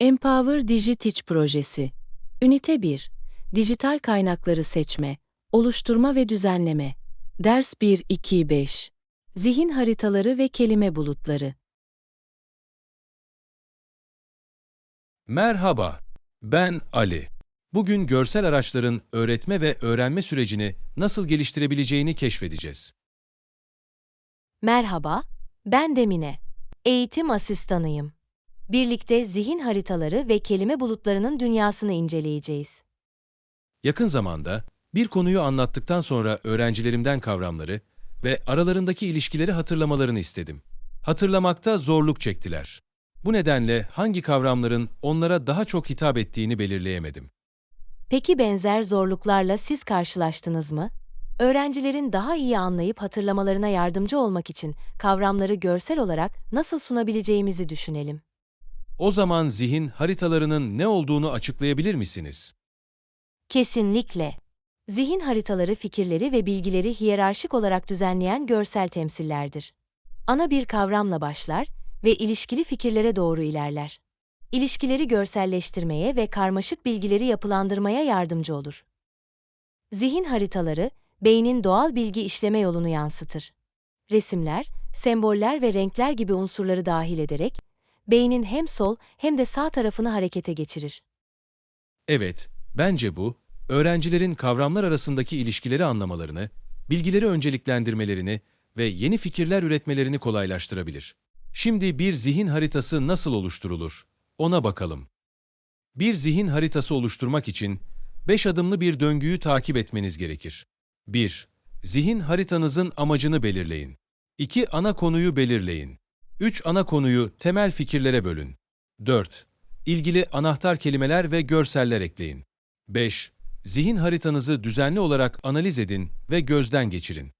Empower Digiteach Projesi Ünite 1 Dijital kaynakları seçme, oluşturma ve düzenleme Ders 1-2-5 Zihin haritaları ve kelime bulutları Merhaba, ben Ali. Bugün görsel araçların öğretme ve öğrenme sürecini nasıl geliştirebileceğini keşfedeceğiz. Merhaba, ben Demine. Eğitim asistanıyım. Birlikte zihin haritaları ve kelime bulutlarının dünyasını inceleyeceğiz. Yakın zamanda bir konuyu anlattıktan sonra öğrencilerimden kavramları ve aralarındaki ilişkileri hatırlamalarını istedim. Hatırlamakta zorluk çektiler. Bu nedenle hangi kavramların onlara daha çok hitap ettiğini belirleyemedim. Peki benzer zorluklarla siz karşılaştınız mı? Öğrencilerin daha iyi anlayıp hatırlamalarına yardımcı olmak için kavramları görsel olarak nasıl sunabileceğimizi düşünelim. O zaman zihin haritalarının ne olduğunu açıklayabilir misiniz? Kesinlikle. Zihin haritaları fikirleri ve bilgileri hiyerarşik olarak düzenleyen görsel temsillerdir. Ana bir kavramla başlar ve ilişkili fikirlere doğru ilerler. İlişkileri görselleştirmeye ve karmaşık bilgileri yapılandırmaya yardımcı olur. Zihin haritaları, beynin doğal bilgi işleme yolunu yansıtır. Resimler, semboller ve renkler gibi unsurları dahil ederek, beynin hem sol hem de sağ tarafını harekete geçirir. Evet, bence bu, öğrencilerin kavramlar arasındaki ilişkileri anlamalarını, bilgileri önceliklendirmelerini ve yeni fikirler üretmelerini kolaylaştırabilir. Şimdi bir zihin haritası nasıl oluşturulur? Ona bakalım. Bir zihin haritası oluşturmak için 5 adımlı bir döngüyü takip etmeniz gerekir. 1. Zihin haritanızın amacını belirleyin. 2. Ana konuyu belirleyin. 3. Ana konuyu temel fikirlere bölün. 4. İlgili anahtar kelimeler ve görseller ekleyin. 5. Zihin haritanızı düzenli olarak analiz edin ve gözden geçirin.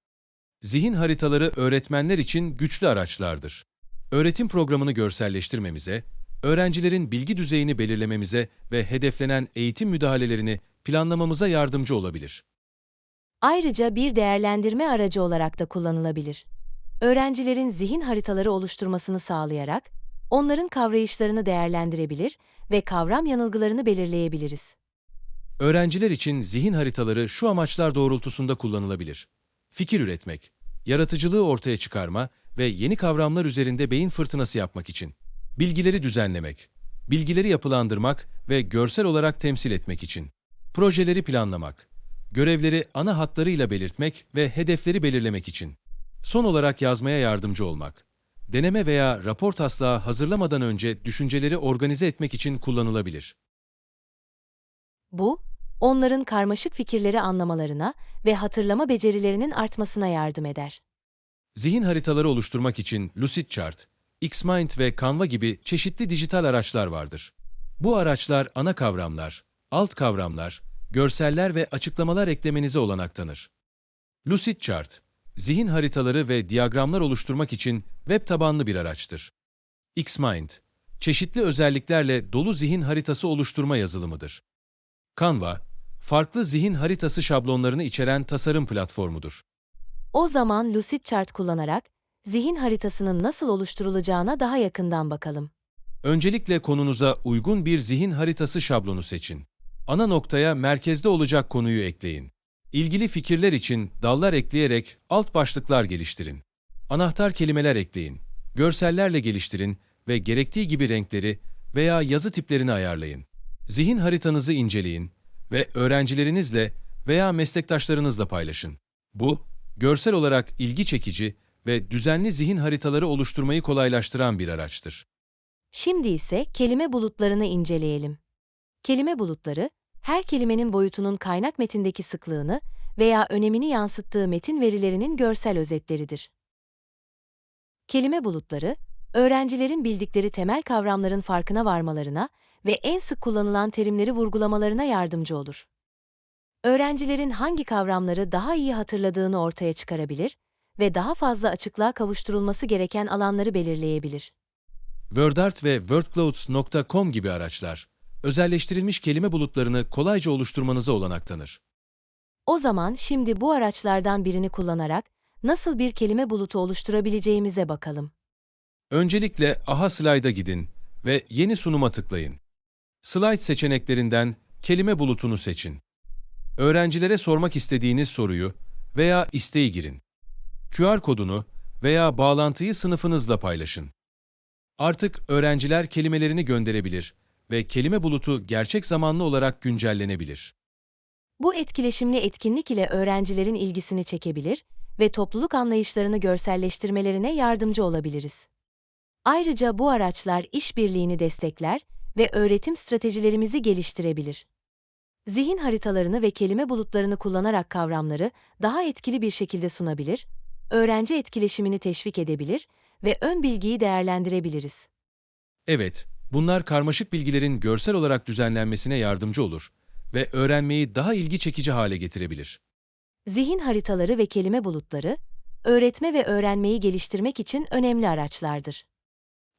Zihin haritaları öğretmenler için güçlü araçlardır. Öğretim programını görselleştirmemize, öğrencilerin bilgi düzeyini belirlememize ve hedeflenen eğitim müdahalelerini planlamamıza yardımcı olabilir. Ayrıca bir değerlendirme aracı olarak da kullanılabilir. Öğrencilerin zihin haritaları oluşturmasını sağlayarak, onların kavrayışlarını değerlendirebilir ve kavram yanılgılarını belirleyebiliriz. Öğrenciler için zihin haritaları şu amaçlar doğrultusunda kullanılabilir. Fikir üretmek, yaratıcılığı ortaya çıkarma ve yeni kavramlar üzerinde beyin fırtınası yapmak için. Bilgileri düzenlemek, bilgileri yapılandırmak ve görsel olarak temsil etmek için. Projeleri planlamak, görevleri ana hatlarıyla belirtmek ve hedefleri belirlemek için. Son olarak yazmaya yardımcı olmak. Deneme veya rapor taslağı hazırlamadan önce düşünceleri organize etmek için kullanılabilir. Bu, onların karmaşık fikirleri anlamalarına ve hatırlama becerilerinin artmasına yardım eder. Zihin haritaları oluşturmak için Lucidchart, Xmind ve Canva gibi çeşitli dijital araçlar vardır. Bu araçlar ana kavramlar, alt kavramlar, görseller ve açıklamalar eklemenize olanak tanır. Lucidchart, zihin haritaları ve diyagramlar oluşturmak için web tabanlı bir araçtır. Xmind, çeşitli özelliklerle dolu zihin haritası oluşturma yazılımıdır. Canva, farklı zihin haritası şablonlarını içeren tasarım platformudur. O zaman Lucidchart kullanarak zihin haritasının nasıl oluşturulacağına daha yakından bakalım. Öncelikle konunuza uygun bir zihin haritası şablonu seçin. Ana noktaya merkezde olacak konuyu ekleyin. İlgili fikirler için dallar ekleyerek alt başlıklar geliştirin. Anahtar kelimeler ekleyin. Görsellerle geliştirin ve gerektiği gibi renkleri veya yazı tiplerini ayarlayın. Zihin haritanızı inceleyin ve öğrencilerinizle veya meslektaşlarınızla paylaşın. Bu, görsel olarak ilgi çekici ve düzenli zihin haritaları oluşturmayı kolaylaştıran bir araçtır. Şimdi ise kelime bulutlarını inceleyelim. Kelime bulutları, her kelimenin boyutunun kaynak metindeki sıklığını veya önemini yansıttığı metin verilerinin görsel özetleridir. Kelime bulutları, öğrencilerin bildikleri temel kavramların farkına varmalarına ve en sık kullanılan terimleri vurgulamalarına yardımcı olur. Öğrencilerin hangi kavramları daha iyi hatırladığını ortaya çıkarabilir ve daha fazla açıklığa kavuşturulması gereken alanları belirleyebilir. WordArt ve WordClouds.com gibi araçlar, özelleştirilmiş kelime bulutlarını kolayca oluşturmanıza olanak tanır. O zaman şimdi bu araçlardan birini kullanarak nasıl bir kelime bulutu oluşturabileceğimize bakalım. Öncelikle Aha Slide'a gidin ve Yeni sunuma tıklayın. Slide seçeneklerinden kelime bulutunu seçin. Öğrencilere sormak istediğiniz soruyu veya isteği girin. QR kodunu veya bağlantıyı sınıfınızla paylaşın. Artık öğrenciler kelimelerini gönderebilir ve kelime bulutu gerçek zamanlı olarak güncellenebilir. Bu etkileşimli etkinlik ile öğrencilerin ilgisini çekebilir ve topluluk anlayışlarını görselleştirmelerine yardımcı olabiliriz. Ayrıca bu araçlar işbirliğini destekler ve öğretim stratejilerimizi geliştirebilir. Zihin haritalarını ve kelime bulutlarını kullanarak kavramları daha etkili bir şekilde sunabilir, öğrenci etkileşimini teşvik edebilir ve ön bilgiyi değerlendirebiliriz. Evet, bunlar karmaşık bilgilerin görsel olarak düzenlenmesine yardımcı olur ve öğrenmeyi daha ilgi çekici hale getirebilir. Zihin haritaları ve kelime bulutları, öğretme ve öğrenmeyi geliştirmek için önemli araçlardır.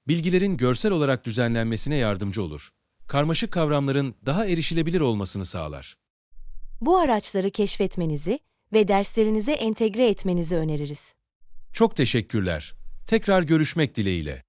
Bilgilerin görsel olarak düzenlenmesine yardımcı olur. Karmaşık kavramların daha erişilebilir olmasını sağlar. Bu araçları keşfetmenizi ve derslerinize entegre etmenizi öneririz. Çok teşekkürler. Tekrar görüşmek dileğiyle.